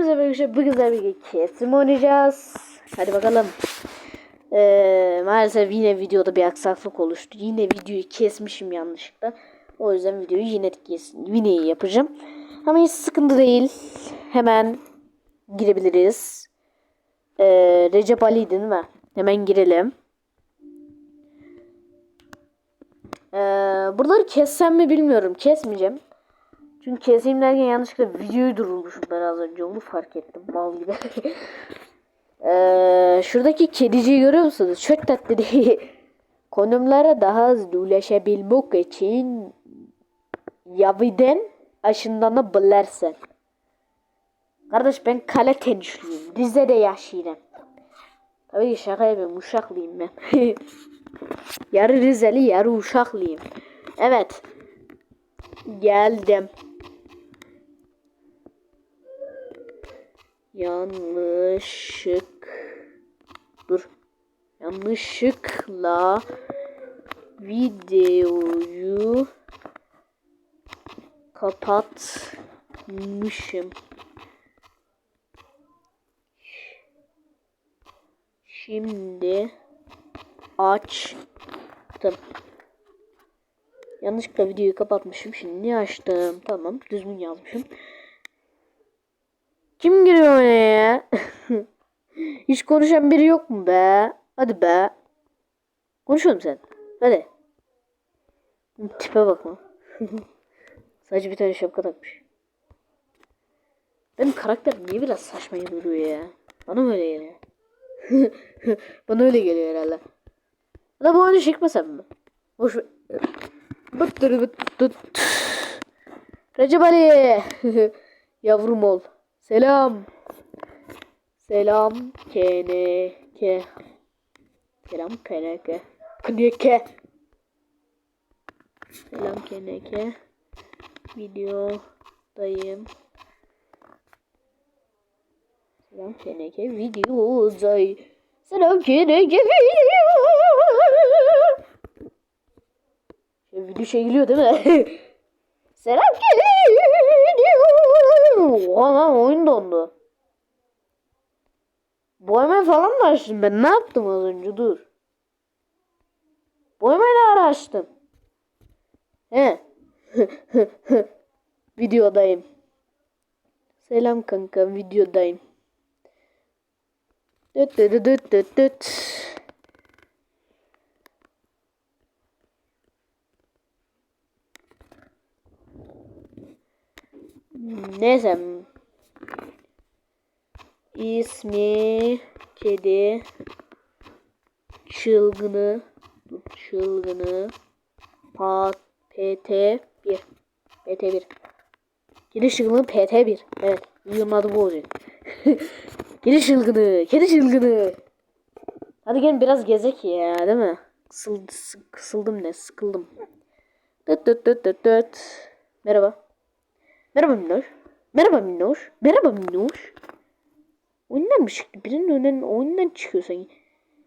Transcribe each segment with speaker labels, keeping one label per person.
Speaker 1: Herkese arkadaşlar bugün de bir kesim oynayacağız. Hadi bakalım. Ee, maalesef yine videoda bir aksaklık oluştu. Yine videoyu kesmişim yanlışlıkla. O yüzden videoyu yine kes, yine yapacağım. Ama hiç sıkıntı değil. Hemen girebiliriz. Ee, Recep Ali değil mi? Hemen girelim. Ee, buraları kessem mi bilmiyorum. Kesmeyeceğim. Çünkü keseyim derken yanlışlıkla videoyu durdurmuşum ben az önce onu fark ettim mal gibi. ee, şuradaki kediciyi görüyor musunuz? Çok tatlı değil. Konumlara daha hızlı ulaşabilmek için Yaviden aşınlanabilirsin. Kardeş ben kale tenişliyim. Rize'de yaşıyorum. Tabii ki şaka yapıyorum. Uşaklıyım ben. yarı Rizeli yarı Uşaklıyım. Evet. Geldim. Yanlışlık dur. Yanlışlıkla videoyu kapatmışım. Şimdi açtım. Yanlışlıkla videoyu kapatmışım. Şimdi açtım? Tamam düzgün yazmışım. Kim giriyor oraya? Hiç konuşan biri yok mu be? Hadi be. Konuşalım sen. Hadi. Tipe bakma. Sadece bir tane şapka takmış. Benim karakter niye biraz saçma duruyor ya? Bana mı öyle geliyor? Bana öyle geliyor herhalde. Da bu oyunu çekmesem mi? Boş ver. Bıt dır bıt bıt. Recep Ali. Yavrum ol. Selam. Selam keneke. Selam keneke. Keneke. Selam keneke. Videodayım. Selam keneke videodayım. Selam keneke video. Video şey geliyor değil mi? Selam video. Oha lan oyun dondu. Boyama falan mı açtım ben? Ne yaptım az önce? Dur. Boyamayı da araştım. He. videodayım. Selam kanka videodayım. Düt düt düt düt düt. Neyse. İsmi kedi çılgını çılgını pat PT 1 PT 1 Kedi çılgını PT 1 Evet videonun adı bu olacak Kedi çılgını kedi çılgını. Hadi gelin biraz gezek ya değil mi? Kısıl, kısıldım ne sıkıldım. Dıt dıt dıt dıt Merhaba. Merhaba Minnoş Merhaba Minnoş Merhaba Minnoş Oyundan mı çıktı? Birinin önünden oyundan çıkıyor sanki.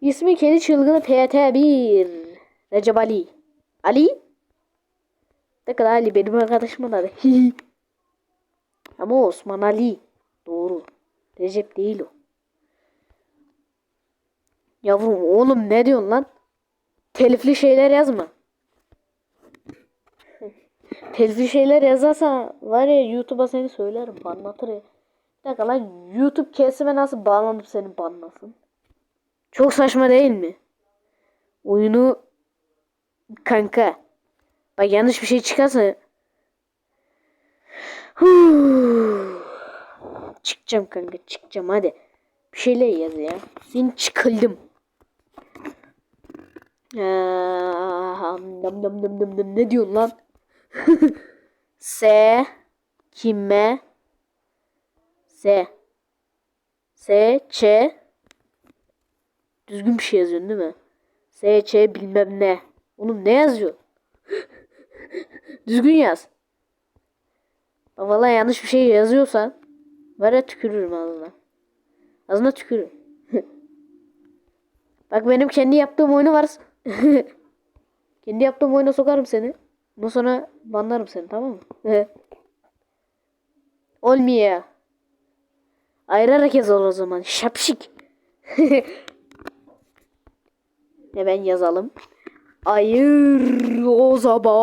Speaker 1: İsmi kedi çılgını PT1. Recep Ali. Ali? Ne kadar Ali benim arkadaşımın adı. Ama Osman Ali. Doğru. Recep değil o. Yavrum oğlum ne diyorsun lan? Telifli şeyler yazma. Telifli şeyler yazarsa var ya YouTube'a seni söylerim. Anlatır ya. Bir dakika lan YouTube kesime nasıl bağlanıp seni banlasın? Çok saçma değil mi? Oyunu kanka. Bak yanlış bir şey çıkarsa çıkacağım kanka çıkacağım hadi. Bir şeyler yaz ya. Ben çıkıldım. nam nam nam nam nam ne diyorsun lan? S kime S. S, Ç. Düzgün bir şey yazıyorsun değil mi? S, Ç bilmem ne. Oğlum ne yazıyor? Düzgün yaz. Valla yanlış bir şey yazıyorsan var ya tükürürüm ağzına. Ağzına tükürürüm. Bak benim kendi yaptığım oyunu var. kendi yaptığım oyuna sokarım seni. Ondan sonra banlarım seni tamam mı? Olmuyor. Ayırarak yazar o zaman. Şapşik. Hemen yazalım. Ayır o zaman.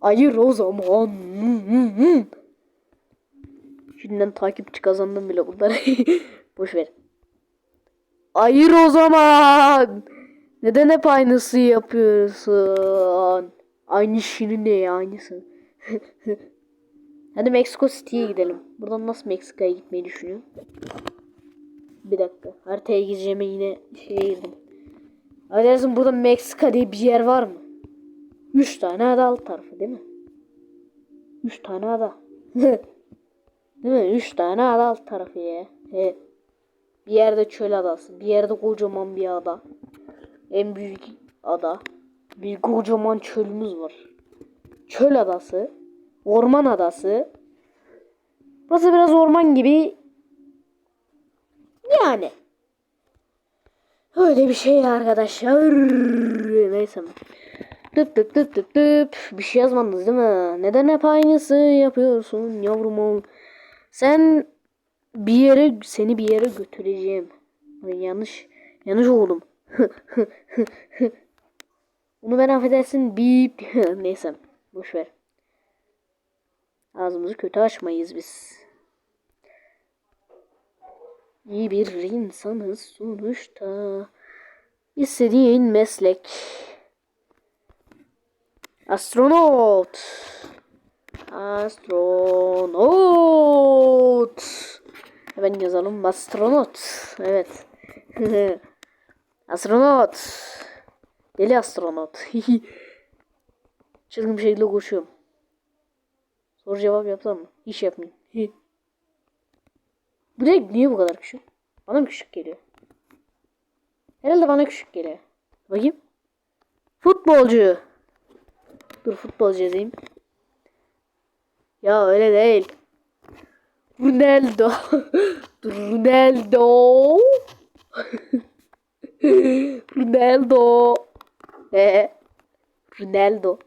Speaker 1: Ayır o zaman. Şimdiden takipçi kazandım bile bunları. Boş ver. Ayır o zaman. Neden hep aynısı yapıyorsun? Aynı şinin ne ya aynısı? Hadi Mexico City'ye gidelim. Buradan nasıl Meksika'ya gitmeyi düşünüyorum? Bir dakika. Haritaya gireceğime yine şeye girdim. Arkadaşlar burada Meksika diye bir yer var mı? Üç tane ada alt tarafı değil mi? Üç tane ada. değil mi? Üç tane ada alt tarafı ya. He. Bir yerde çöl adası. Bir yerde kocaman bir ada. En büyük ada. Bir kocaman çölümüz var. Çöl adası. Orman adası. Burası biraz orman gibi. Yani. Öyle bir şey arkadaşlar. Neyse. Tıp tıp tıp tıp tıp. Bir şey yazmadınız değil mi? Neden hep aynısı yapıyorsun yavrum? Sen bir yere seni bir yere götüreceğim. Yanlış yanlış oğlum. Bunu ben affedersin bip. Neyse boş ver. Ağzımızı kötü açmayız biz. İyi bir insanız sonuçta. İstediğin meslek. Astronot. Astronot. Hemen yazalım. Astronot. Evet. astronot. Deli astronot. Çılgın bir şekilde koşuyorum. Soru cevap yapsam mı? Hiç yapmayayım. Bu direkt niye bu kadar küçük? Bana mı küçük geliyor? Herhalde bana küçük geliyor. Bakayım. Futbolcu. Dur futbolcu yazayım. Ya öyle değil. Ronaldo. Ronaldo. Ronaldo. Ee, Ronaldo.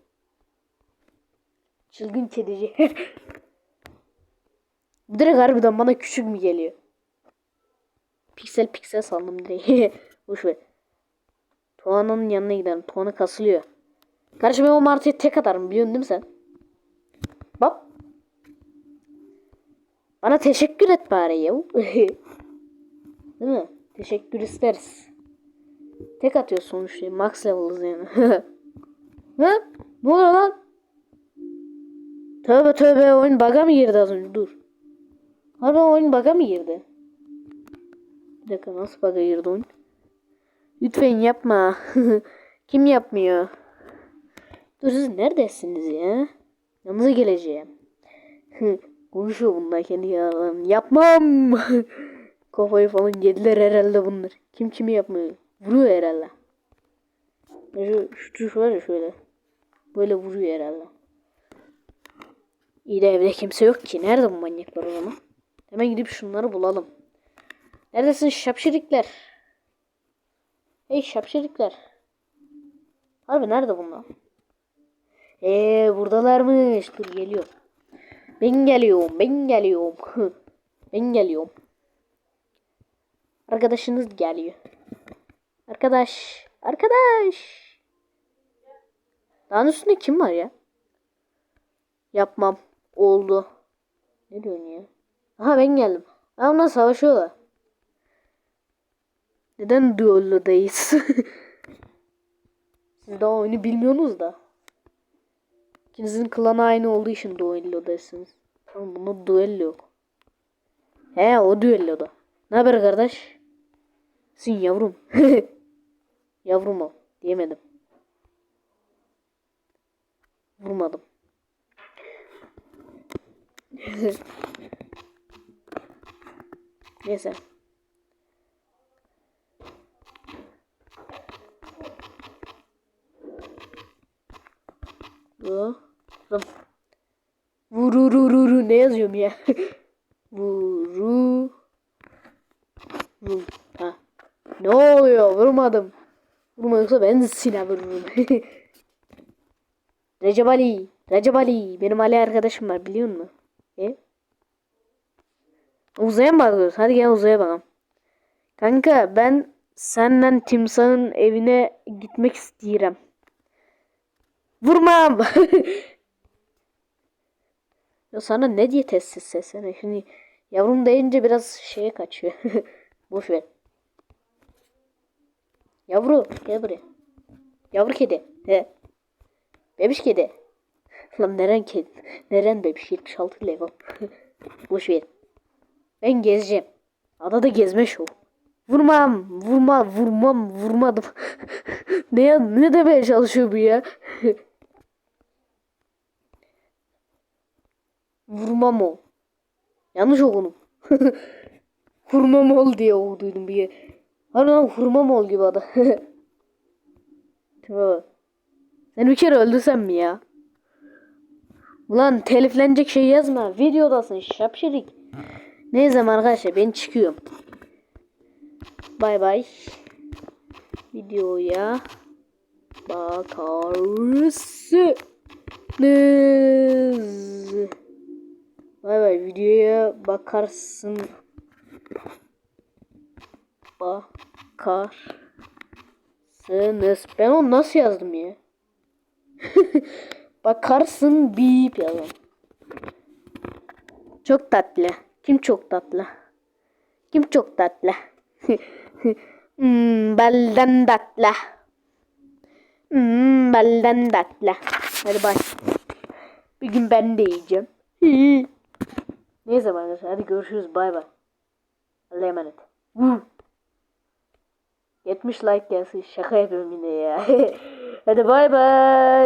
Speaker 1: Çılgın kedici. Bu direkt harbiden bana küçük mü geliyor? Piksel piksel sandım direkt. Boş ver. Tuana'nın yanına gidelim. Tuana kasılıyor. Kardeşim ben o martıya tek atarım biliyorsun değil mi sen? Bak. Bana teşekkür et bari ya. değil mi? Teşekkür isteriz. Tek atıyor sonuçta. Max level'ız yani. ha? Ne lan? Tövbe tövbe oyun bug'a mı girdi az önce? Dur. Harbi oyun bug'a mı girdi? Bir dakika nasıl bug'a girdi oyun? Lütfen yapma. Kim yapmıyor? Dur siz neredesiniz ya? Yanınıza geleceğim. Konuşuyor bunlar kendi yalan. Yapmam. Kafayı falan yediler herhalde bunlar. Kim kimi yapmıyor? Vuruyor herhalde. Şu, şu tuş var ya şöyle. Böyle vuruyor herhalde. İyi de evde kimse yok ki. Nerede bu manyaklar o zaman? Hemen gidip şunları bulalım. Neredesin şapşirikler? Hey şapşirikler. Harbi nerede bunlar? Eee buradalarmış. Dur geliyor. Ben geliyorum. Ben geliyorum. ben geliyorum. Arkadaşınız geliyor. Arkadaş. Arkadaş. Dağın üstünde kim var ya? Yapmam. Oldu. Ne diyorsun ya? Aha ben geldim. Ama savaşıyorlar. Neden duellodayız? Siz daha oyunu bilmiyorsunuz da. İkinizin klanı aynı olduğu için duellodasınız. Tamam bunda duello yok. He o duelloda. Ne haber kardeş? Sin yavrum. yavrum o. Diyemedim. Vurmadım. Neyse. Bu. Vururururu ne yazıyorum ya? Vuru. Vur. Ha. Ne oluyor? Vurmadım. Vurma yoksa ben sine vururum. Recep Ali. Recep Ali. Benim Ali arkadaşım var biliyor musun? E? Uzaya mı bakıyoruz? Hadi gel uzaya bakalım. Kanka ben senden timsahın evine gitmek istiyorum. Vurmam. ya sana ne diye testis sesine şimdi yavrum deyince biraz şeye kaçıyor. Boş ver. Yavru gel buraya. Yavru kedi. He. Bebiş kedi. Lan neren kedi? Neren bebiş? 76 level. Boş ver. Ben gezeceğim. Adada gezme şov. Vurmam, vurma, vurmam, vurmadım. ne ya, ne demeye çalışıyor bu ya? Vurmam ol. Yanlış okudum. Hurmam ol diye okuduydum bir yer. Hani lan hurmam ol gibi adı. Tipe. Seni bir kere öldürsem mi ya? Ulan teliflenecek şey yazma. Videodasın şapşirik. Neyse arkadaşlar ben çıkıyorum. Bay bay. Videoya bakarsınız. Bay bay videoya bakarsın. Bakarsınız. Ben onu nasıl yazdım ya? Bakarsın bip yazdım. Çok tatlı. Kim çok tatlı? Kim çok tatlı? hmm, baldan tatlı. Hmm, baldan tatlı. Hadi bay. Bir gün ben de yiyeceğim. Neyse arkadaşlar hadi görüşürüz bay bay. Allah'a emanet. Woo. 70 like gelsin şaka yapıyorum yine ya. hadi bay bay.